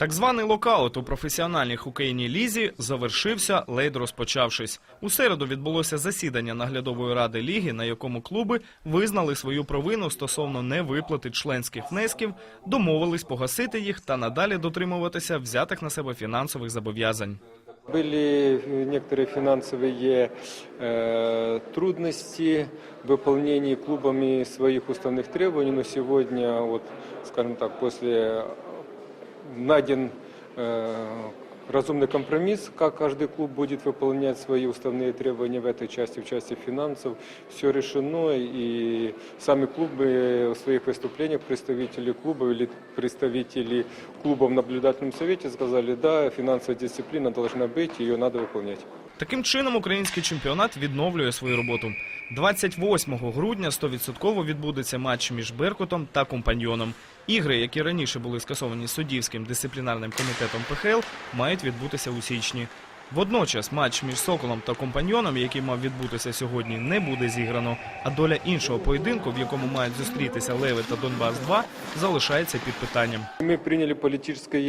Так званий локаут у професіональній хокейній лізі завершився, ледь розпочавшись. У середу відбулося засідання наглядової ради ліги, на якому клуби визнали свою провину стосовно невиплати членських внесків, домовились погасити їх та надалі дотримуватися взятих на себе фінансових зобов'язань. Были некоторые финансовые э, трудности в выполнении клубами своих уставных требований, но сегодня, вот, скажем так, после найден э, разумный компромисс, как каждый клуб будет выполнять свои уставные требования в этой части, в части финансов. Все решено, и сами клубы в своих выступлениях, представители клубов или представители клубов в наблюдательном совете сказали, да, финансовая дисциплина должна быть, ее надо выполнять. Таким чином, український чемпіонат відновлює свою роботу. 28 грудня 100% відбудеться матч між Беркутом та Компаньйоном. Ігри, які раніше були скасовані суддівським дисциплінарним комітетом ПХЛ, мають відбутися у січні. Водночас матч між Соколом та Компаньйоном, який мав відбутися сьогодні, не буде зіграно. А доля іншого поєдинку, в якому мають зустрітися Леви та Донбас-2, залишається під питанням. Мы приняли политическое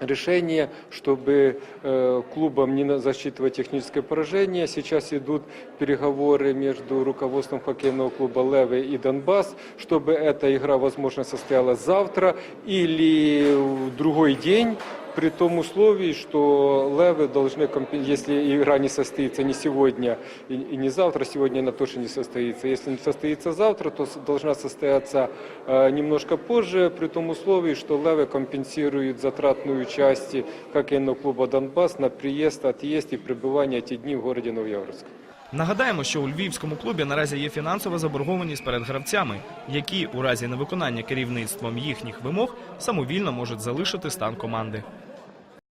решение, чтобы э, клубам не на- засчитывать техническое поражение. Сейчас идут переговоры между руководством хоккейного клуба «Левы» и «Донбасс», чтобы эта игра, возможно, состоялась завтра или в другой день, при том условии, что Левы должны, компен- если игра не состоится не сегодня и и не завтра, сегодня она точно не состоится. Если не состоится завтра, то с- должна состояться э, немножко позже, при том условии, что Левы компенсирует затратную часть хоккейного клуба «Донбасс» на приезд, отъезд и пребывание эти дни в городе Новояворск. Нагадаємо, що у львівському клубі наразі є фінансова заборгованість перед гравцями, які у разі невиконання керівництвом їхніх вимог самовільно можуть залишити стан команди.